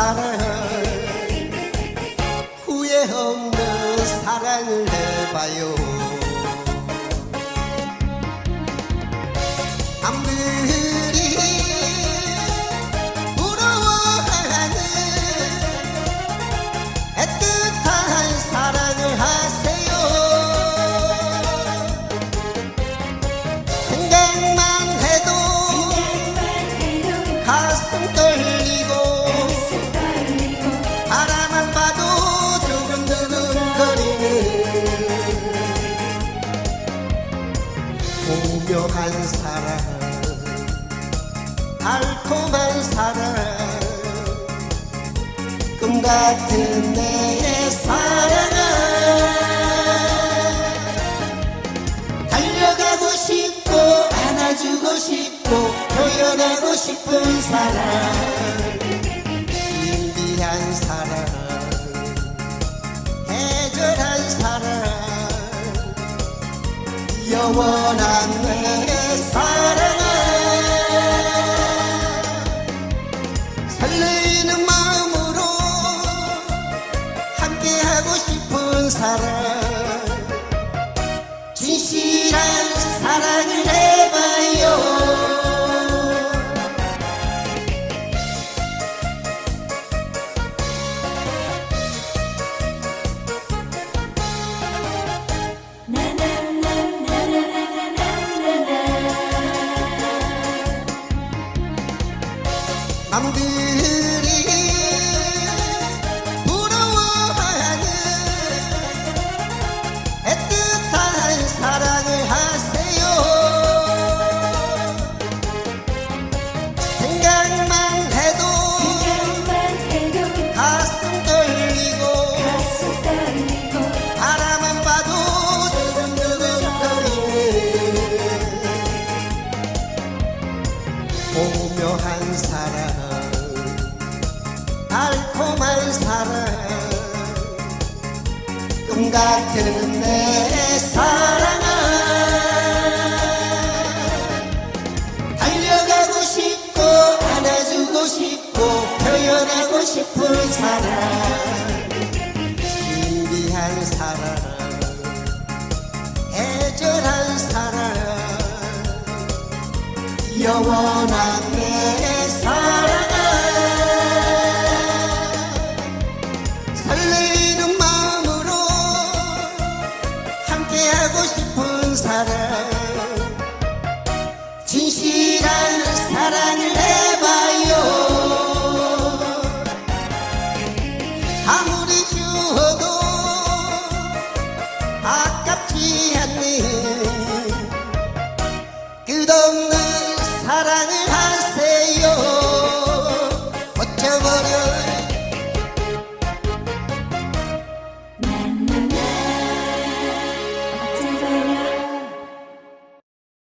사랑 후회 없는 사랑을 해봐요. 아무리 오묘한 사랑 달콤한 사랑. 꿈 같은 내 사랑아 달려가고 싶고 안아주고 싶고 표현하고 싶은 사랑. 신비한 사랑 영원한 내 사랑아 설레이는 마음으로 함께하고 싶은 사랑 남들이 부러워하는 애틋한 사랑을 하세요. 생각만 해도 가슴 떨리고 같은 내 사랑아 달려가고 싶고 안아주고 싶고 표현하고 싶은 사랑. 신비한 사랑 애절한 사랑. 영원한 진실한 사랑해봐요. 아무리 주어도 아깝지 않는 그 끝없는